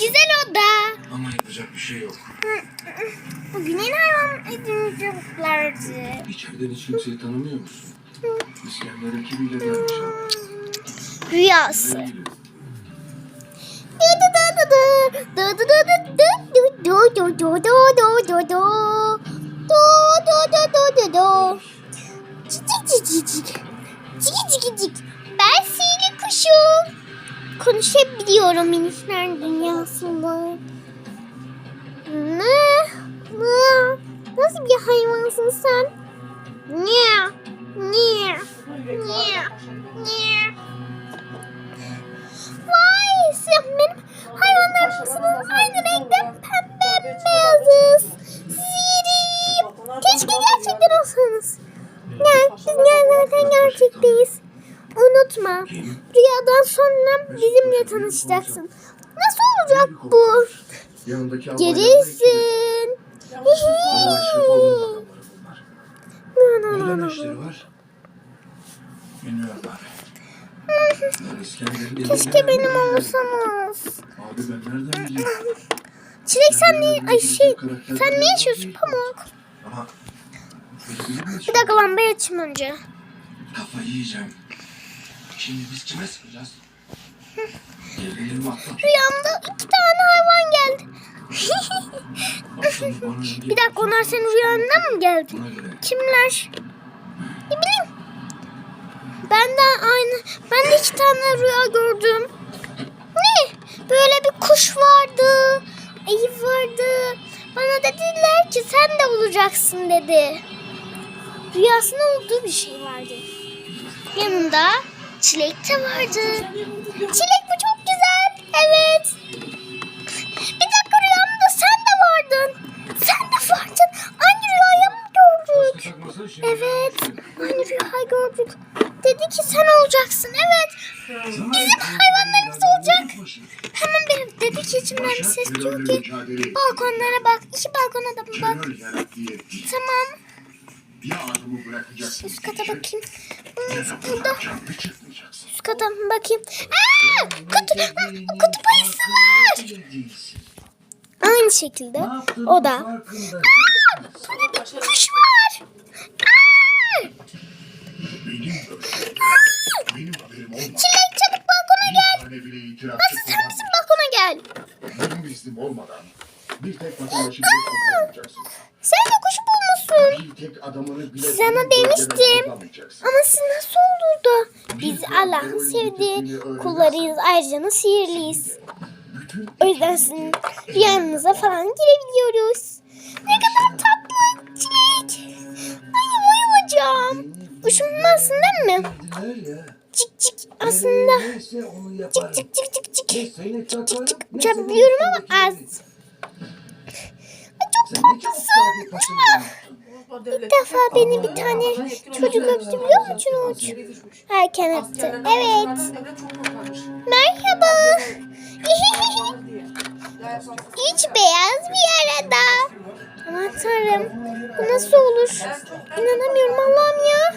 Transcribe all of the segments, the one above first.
güzel oda. Ama yapacak bir şey yok. Bugün en hayvan ediniciliklerdi. İçeriden hiç kimseyi tanımıyor musun? İskender ekibiyle gelmiş ama. Rüyası. Sevgili. Ben Konuşabiliyorum minikler dünyasında. Ne? Ne? Nasıl bir hayvansın sen? Ne? Ne? Ne? Ne? Vay siz benim hayvanlarımsınız. Aynı renkte pembe beyazız. Siri. Keşke gerçekten olsanız. Ne? Biz zaten gerçekteyiz. Unutma. Rüyadan sonra bizimle tanışacaksın. Nasıl olacak bu? Var? Bilmiyorum abi. Ben İskender'in Keşke benim olsanız. Abi ben nereden bileyim? Çilek sen ne, ay şey, sen ne yaşıyorsun Pamuk? Belki de Bir dakika lambayı açayım önce. Kafayı yiyeceğim. Şimdi biz kime atla. Rüyamda iki tane hayvan geldi. Bir dakika onlar senin rüyanda mı geldi? Kimler? Ne bileyim. Ben de aynı, ben de iki tane rüya gördüm. Ne? Böyle bir kuş vardı. Ayı vardı. Bana dediler ki sen de olacaksın dedi. Rüyasında olduğu bir şey vardı. Yanında çilek de vardı. Çilek bu çok güzel. Evet. Bir dakika rüyamda sen de vardın. Sen de vardın. Aynı rüyayı mı gördük? Evet. Aynı rüyayı gördük. Dedi ki sen olacaksın. Evet. Bizim hayvanlarımız olacak. Hemen benim dedi ki içimden bir ses diyor ki balkonlara bak. İki balkona da bak. Tamam. Ya adamı bırakacaksın. Üst kata bakayım. Burada. bir. Üst kata bakayım. Aa, kutu, kutup ayısı var. Aynı şekilde o da. Burada bir kuş var. Aa! Çilek çabuk balkona gel. Aslı sen bizim balkona gel. Benim iznim olmadan bir tek vatandaşı bile kullanmayacaksın. Sen de kuş bulmuşsun. Bir tek adamını bile Sana demiştim. Ama siz nasıl olur da? Biz Allah'ın sevdiği kullarıyız. Ayrıca da sihirliyiz. O yüzden sizin rüyanıza falan girebiliyoruz. Ne kadar tatlı çilek. Ay bayılacağım. Uçmazsın değil mi? Cik cik aslında. Cik cik cik cik cik. Çakarım, Cik ne uçabiliyorum ama az. Ay çok Sen İlk defa beni bir tane çocuk öptü biliyor musun Uç? Erken öptü. Evet. Merhaba. Hiç beyaz bir arada. Aman tanrım. Bu nasıl olur? İnanamıyorum Allah'ım ya.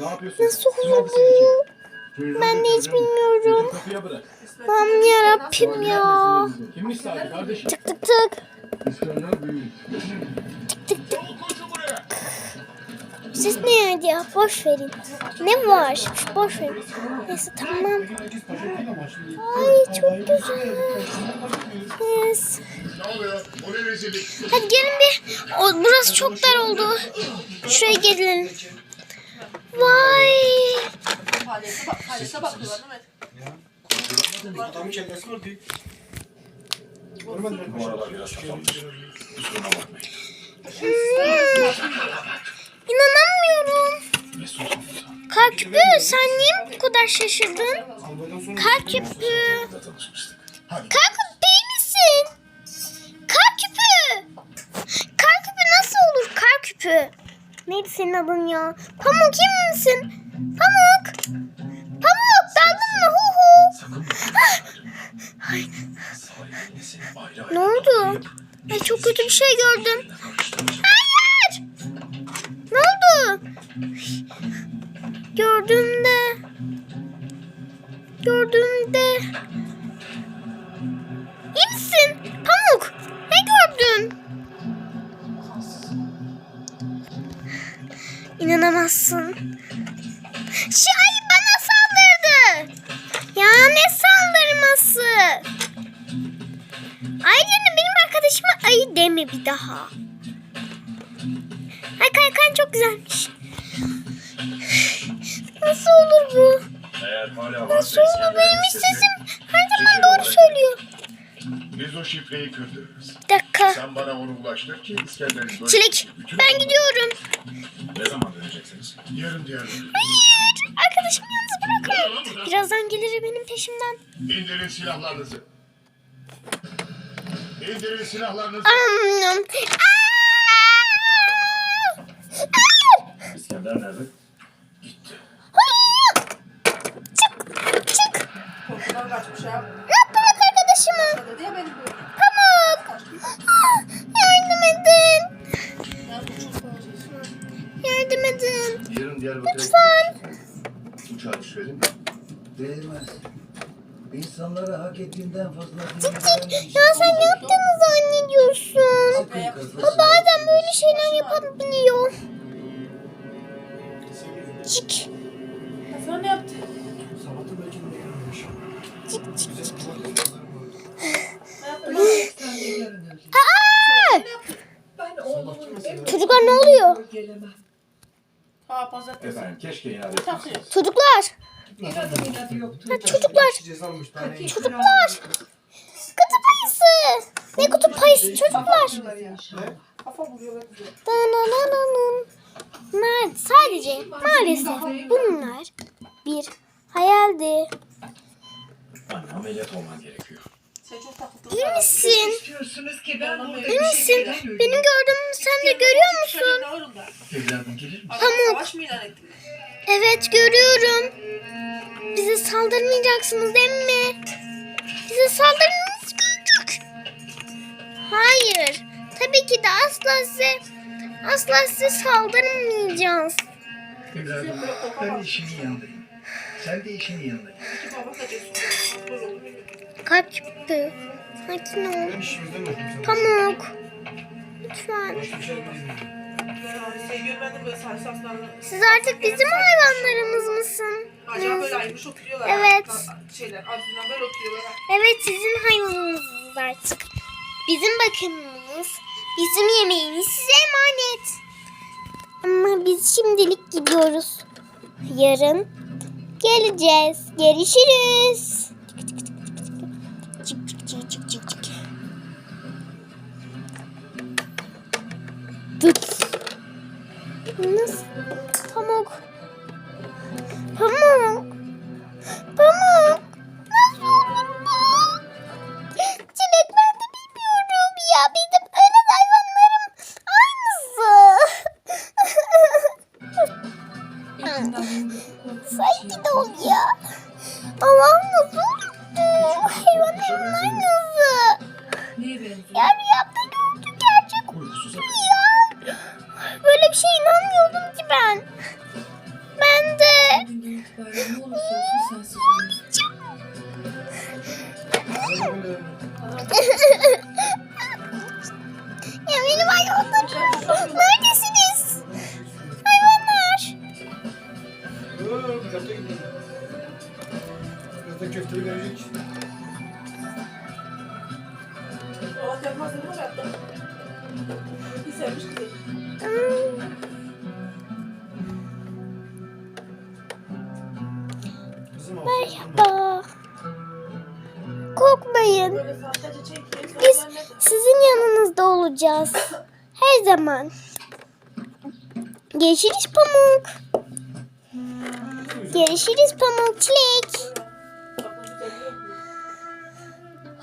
Ne yapıyorsun? Nasıl olur bu? Ben de hiç bilmiyorum. Aman yarabbim ya. Tık tık tık. İskender büyük. Tık tık. Siz ne yani ya? Boş verin. Ne var? Boş verin. Neyse tamam. Ay çok güzel. Yes. Hadi gelin bir. O, burası çok dar oldu. Şuraya gelin. Vay. Adamın kellesi var değil. Bu aralar biraz. İnanamıyorum. Ne suçumuz? Kar küpü sen niye bu kadar şaşırdın? Kar küpü. Da tanışmıştık. Hadi. Kar küpü değil misin? Kar küpü. Kar küpü nasıl olur kar küpü? Neydi senin adın ya? Pamuk kim misin? Pamuk Ne oldu? Ben çok kötü bir şey gördüm. Hayır! Ne oldu? Gördüm de. Gördüm misin? Pamuk. Ne gördün? İnanamazsın. Şey daha. Ay Kaykan çok güzelmiş. Nasıl olur bu? Nasıl olur benim İskender'in sesim? Her zaman doğru söylüyor. Biz o şifreyi kırdırırız. Bir dakika. Sen bana onu ulaştır ki İskender'in böyle Çilek ben gidiyorum. Ne zaman döneceksiniz? Yarın diğer. Hayır. Arkadaşımı yalnız bırakma. Birazdan gelir benim peşimden. İndirin silahlarınızı. İndirin silahlarınızı. İskender nerede? Gitti. Çık. Korkudan kaçmış ya. Bırak bırak arkadaşımı. Dedi ya benim böyle. Pamuk. Ah, Yardım edin. Korkuyorsun. Yardım edin. Yarın Diyarbakır'a Lütfen. Uçağa düşürelim mi? Değmez. İnsanlara hak ettiğinden fazla Çık çık. Ya sen ne yaptığını zannediyorsun? O bazen böyle şeyler yapabiliyor. Çık. Sen ne yaptın? Çık çık çık. Aa! Çocuklar ne oluyor? Efendim keşke Takıyor. Çocuklar. İnadı inadı yoktu. Ha, çocuklar. Çocuklar. Kutup ayısı. Ne kutup ayısı çocuklar? Dananananın. Ma- sadece maalesef bunlar bir hayaldi. Anne ameliyat olman gerekiyor. Sen çok takıldın. İyi misin? İstiyorsunuz ki ben burada İyi misin? Benim gördüğümü sen de görüyor musun? Evladım gelir mi? Pamuk. Evet görüyorum. Bize saldırmayacaksınız değil mi? Bize saldırmanız görecek. Hayır. Tabii ki de asla size asla size saldırmayacağız. Evladım ben işimin yanındayım. Sen de işinin yanındayım. Kalp çıktı. Sakin ol. Pamuk. Lütfen. Sarsaklarını. Siz artık bizim hayvanlarımız mısın? Acaba böyle ayrılmış oturuyorlar. Evet. Ha, Şeyler ağzından böyle oturuyorlar. Evet sizin hayvanınızız artık. Bizim bakımımız, bizim yemeğimiz size emanet. Ama biz şimdilik gidiyoruz. Yarın geleceğiz. Görüşürüz. Çık çık çık çık çık çık. Tıt. Nasıl? Aynısı. Sakin ol ya. Allah'ım nasıl oldu? Hayvanların aynısı. Ya rüyamda gördüm gerçek Uykusuz ya. Böyle bir şeye inanmıyordum ki ben. Ben de. Ya Birazdan köfteyi verecek. O yapmaz değil mi hayatta? Bir sevmiş. Kızım Merhaba. Korkmayın. Biz sizin yanınızda olacağız. Her zaman. Görüşürüz Pamuk. Görüşürüz Pamuk Çilek.